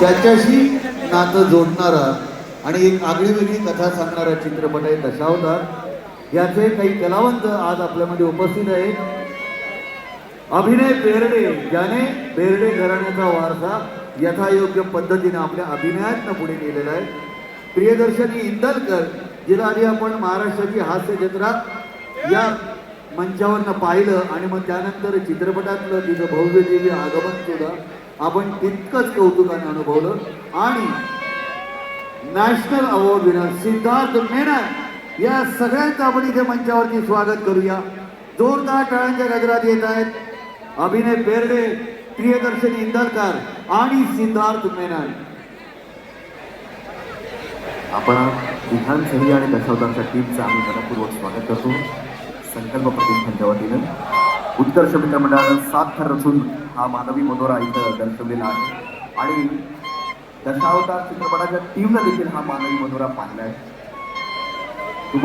त्याच्याशी नातं जोडणारा आणि एक आगळी वेगळी कथा सांगणारा चित्रपट आहे दशावतार याचे काही कलावंत आज आपल्यामध्ये उपस्थित आहेत. अभिनय बेर्डे ज्याने बेर्डे घराण्याचा वारसा यथायोग्य पद्धतीने आपल्या अभिनयातनं पुढे नेलेला आहे. प्रियदर्शनी इंदलकर जिला आधी आपण महाराष्ट्राची हास्य जत्रा या मंचावरनं पाहिलं आणि मग त्यानंतर चित्रपटातलं तिचं भव्य दिव्य आगमन सुद्धा आपण तितकंच कौतुकाने अनुभवलं. आणि national award winner Siddharth Menon या सगळ्यांचं आपण इथे मंचावरती स्वागत करूया. जोरदार टाळ्यांच्या गजरात येत आहेत अभिनय बेर्डे प्रियदर्शनी इंदरकर आणि सिद्धार्थ मेनन. आपण विधान आणि दशावतांच्या टीमचं आम्ही मनपूर्वक स्वागत करतो. संकल्प प्रतिष्ठानच्या वतीनं उत्कर्ष मित्र मंडळानं सात थर रचून हा मानवी मनोरा इथं दर्शवलेला आहे. आणि दशावतार चित्रपटाच्या टीमनं देखील हा मानवी मनोरा पाहिला आहे.